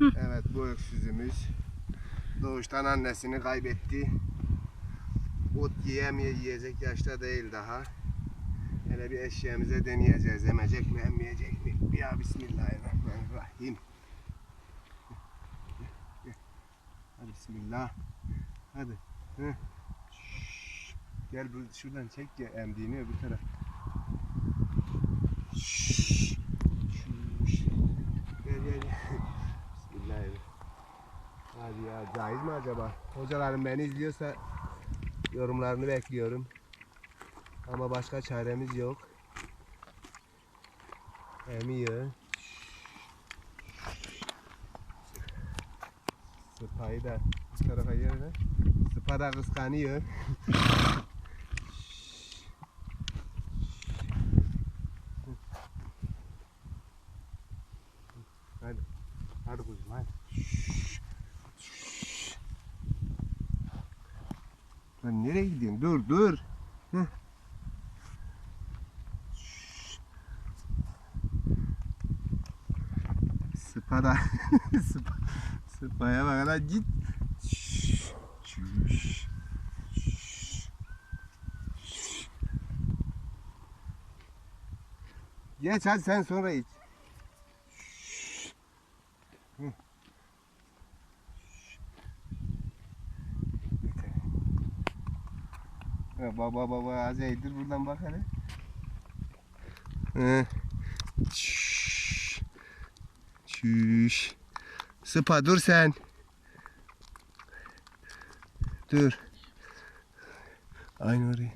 Evet bu öksüzümüz doğuştan annesini kaybetti. Ot yiyemeye yiyecek yaşta değil daha. Hele bir eşeğimize deneyeceğiz. Emecek mi emmeyecek mi? Ya Bismillahirrahmanirrahim. Hadi Bismillah. Hadi. Hı. Şşş. Gel şuradan çek ya emdiğini öbür taraf. Şşş. Şşş. Gel gel gel. Bismillahirrahmanirrahim. Hadi ya caiz mi acaba? Hocalarım beni izliyorsa yorumlarını bekliyorum. Ama başka çaremiz yok. Emiyor. Sıpayı da bu tarafa yerine. Sıpa da kıskanıyor. hadi. Hadi kuzum hadi. Lan nereye gidiyorsun? Dur dur. Heh. Sıpada. Sıpa. Sıpaya bak lan git. Şşş, şşş. Geç hadi sen sonra iç. Hı. Baba baba az eğdir buradan bak hele. Şşş. Sıpa dur sen. Dur. Aynı oraya.